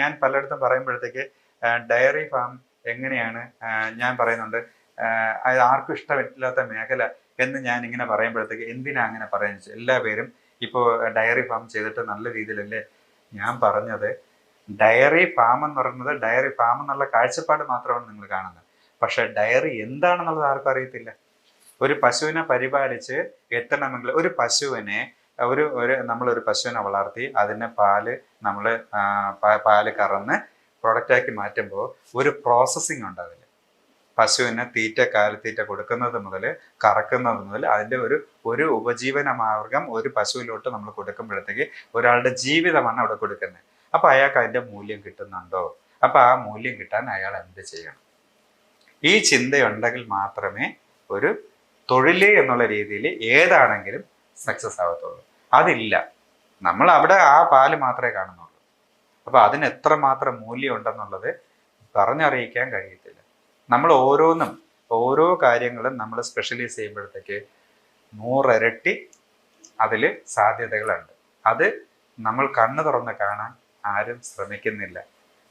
ഞാൻ പലയിടത്തും പറയുമ്പോഴത്തേക്ക് ഡയറി ഫാം എങ്ങനെയാണ് ഞാൻ പറയുന്നുണ്ട് അത് ആർക്കും ഇഷ്ടമില്ലാത്ത മേഖല എന്ന് ഞാൻ ഇങ്ങനെ പറയുമ്പോഴത്തേക്ക് എന്തിനാ അങ്ങനെ പറയുന്നത് എല്ലാ പേരും ഇപ്പോൾ ഡയറി ഫാം ചെയ്തിട്ട് നല്ല രീതിയിലല്ലേ ഞാൻ പറഞ്ഞത്. ഡയറി ഫാം എന്ന് പറയുന്നത് ഡയറി ഫാം എന്നുള്ള കാഴ്ചപ്പാട് മാത്രമാണ് നിങ്ങൾ കാണുന്നത്. പക്ഷെ ഡയറി എന്താണെന്നുള്ളത് ആർക്കും അറിയത്തില്ല. ഒരു പശുവിനെ പരിപാലിച്ച് എത്തണമെങ്കിൽ ഒരു പശുവിനെ ഒരു ഒരു നമ്മളൊരു പശുവിനെ വളർത്തി അതിനെ പാൽ നമ്മൾ പാൽ കറന്ന് പ്രൊഡക്റ്റാക്കി മാറ്റുമ്പോൾ ഒരു പ്രോസസ്സിങ് ഉണ്ട് അതിൽ പശുവിന് തീറ്റ കാലിത്തീറ്റ കൊടുക്കുന്നത് മുതൽ കറക്കുന്നത് മുതൽ അതിന്റെ ഒരു ഒരു ഉപജീവന മാർഗം ഒരു പശുവിലോട്ട് നമ്മൾ കൊടുക്കുമ്പോഴത്തേക്ക് ഒരാളുടെ ജീവിതമാണ് അവിടെ കൊടുക്കുന്നത്. അപ്പോൾ അയാൾക്ക് അതിന്റെ മൂല്യം കിട്ടുന്നുണ്ടോ? അപ്പോൾ ആ മൂല്യം കിട്ടാൻ അയാൾ എന്ത് ചെയ്യണം? ഈ ചിന്തയുണ്ടെങ്കിൽ മാത്രമേ ഒരു തൊഴിൽ എന്നുള്ള രീതിയിൽ ഏതാണെങ്കിലും സക്സസ് ആവത്തുള്ളൂ. അതില്ല. നമ്മൾ അവിടെ ആ പാൽ മാത്രമേ കാണുന്നുള്ളൂ. അപ്പോൾ അതിന് എത്രമാത്രം മൂല്യം ഉണ്ടെന്നുള്ളത് പറഞ്ഞറിയിക്കാൻ കഴിയത്തില്ല. നമ്മൾ ഓരോന്നും ഓരോ കാര്യങ്ങളും നമ്മൾ സ്പെഷ്യലൈസ് ചെയ്യുമ്പോഴത്തേക്ക് നൂറിരട്ടി അതിൽ സാധ്യതകളുണ്ട്. അത് നമ്മൾ കണ്ണു തുറന്ന് കാണാൻ ആരും ശ്രമിക്കുന്നില്ല.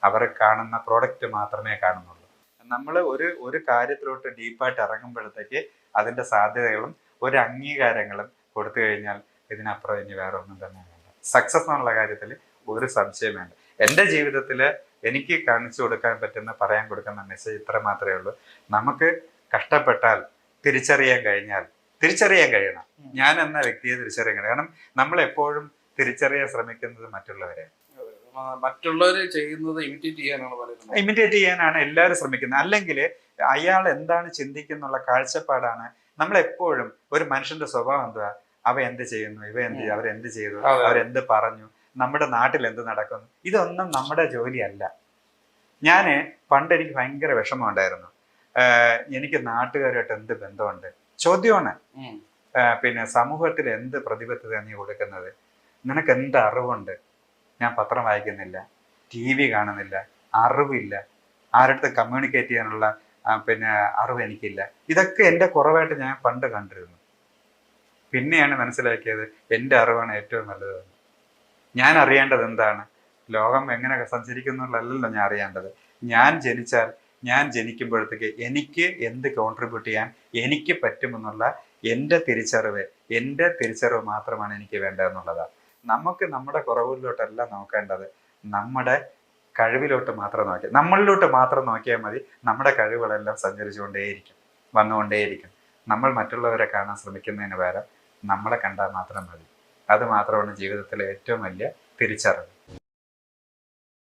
അവർ കാണുന്ന പ്രോഡക്റ്റ് മാത്രമേ കാണുന്നുള്ളൂ. നമ്മൾ ഒരു ഒരു കാര്യത്തിലോട്ട് ഡീപ്പായിട്ട് ഇറങ്ങുമ്പോഴത്തേക്ക് അതിന്റെ സാധ്യതകളും ഒരു അംഗീകാരങ്ങളും കൊടുത്തു കഴിഞ്ഞാൽ ഇതിനപ്പുറം ഇനി വേറെ ഒന്നും തന്നെ വേണ്ട. സക്സസ് എന്നുള്ള കാര്യത്തിൽ ഒരു സംശയം വേണ്ട. എന്റെ ജീവിതത്തിൽ എനിക്ക് കാണിച്ചു കൊടുക്കാൻ പറ്റുന്ന പറയാൻ കൊടുക്കുന്ന മെസ്സേജ് ഇത്ര മാത്രമേ ഉള്ളൂ. നമുക്ക് കഷ്ടപ്പെട്ടാൽ തിരിച്ചറിയാൻ കഴിഞ്ഞാൽ തിരിച്ചറിയാൻ കഴിയണം. ഞാൻ എന്ന വ്യക്തിയെ തിരിച്ചറിയാൻ കഴിയണം. കാരണം നമ്മൾ എപ്പോഴും തിരിച്ചറിയാൻ ശ്രമിക്കുന്നത് മറ്റുള്ളവരെ. മറ്റുള്ളവർ ചെയ്യുന്നത് ഇമിറ്റേറ്റ് ചെയ്യാനാണ് പറയുന്നത്. ഇമിറ്റേറ്റ് ചെയ്യാനാണ് എല്ലാവരും ശ്രമിക്കുന്നത്. അല്ലെങ്കിൽ അയാൾ എന്താണ് ചിന്തിക്കുന്നുള്ള കാഴ്ചപ്പാടാണ് നമ്മളെപ്പോഴും ഒരു മനുഷ്യന്റെ സ്വഭാവം എന്തുവാ? അവ എന്ത് ചെയ്യുന്നു? ഇവ എന്ത് ചെയ്യും അവരെന്ത് ചെയ്തു. അവരെന്ത് പറഞ്ഞു? നമ്മുടെ നാട്ടിൽ എന്ത് നടക്കുന്നു? ഇതൊന്നും നമ്മുടെ ജോലിയല്ല. ഞാൻ പണ്ട് എനിക്ക് ഭയങ്കര വിഷമമുണ്ടായിരുന്നു. എനിക്ക് നാട്ടുകാരായിട്ട് എന്ത് ബന്ധമുണ്ട്? ചോദ്യമാണ്. പിന്നെ സമൂഹത്തിൽ എന്ത് പ്രതിബദ്ധത നീ കൊടുക്കുന്നത്? നിനക്ക് എന്ത് അറിവുണ്ട്? ഞാൻ പത്രം വായിക്കുന്നില്ല. ടി വി കാണുന്നില്ല. അറിവില്ല. ആരുടെ കമ്മ്യൂണിക്കേറ്റ് ചെയ്യാനുള്ള പിന്നെ അറിവ് എനിക്കില്ല. ഇതൊക്കെ എന്റെ കുറവായിട്ട് ഞാൻ പണ്ട് കണ്ടിരുന്നു. പിന്നെയാണ് മനസ്സിലാക്കിയത് എന്റെ അറിവാണ് ഏറ്റവും നല്ലത്. ഞാൻ അറിയേണ്ടത് എന്താണ്? ലോകം എങ്ങനെ സഞ്ചരിക്കുന്നുള്ളല്ലോ ഞാൻ അറിയേണ്ടത്. ഞാൻ ജനിച്ചാൽ ഞാൻ ജനിക്കുമ്പോഴത്തേക്ക് എനിക്ക് എന്ത് കോൺട്രിബ്യൂട്ട് ചെയ്യാൻ എനിക്ക് പറ്റുമെന്നുള്ള എന്റെ തിരിച്ചറിവ് എന്റെ തിരിച്ചറിവ് മാത്രമാണ് എനിക്ക് വേണ്ടതെന്നുള്ളതാണ് നമുക്ക് നമ്മുടെ കുറവിലോട്ടല്ല നോക്കേണ്ടത് നമ്മുടെ കഴിവിലോട്ട് മാത്രം നോക്കിയാൽ നമ്മളിലോട്ട് മാത്രം നോക്കിയാൽ മതി നമ്മുടെ കഴിവുകളെല്ലാം സഞ്ചരിച്ചുകൊണ്ടേയിരിക്കും വന്നുകൊണ്ടേയിരിക്കും. നമ്മൾ മറ്റുള്ളവരെ കാണാൻ ശ്രമിക്കുന്നതിന് പകരം നമ്മളെ കണ്ടാൽ മാത്രം മതി. അത് മാത്രമാണ് ജീവിതത്തിലെ ഏറ്റവും വലിയ തിരിച്ചറിവ്.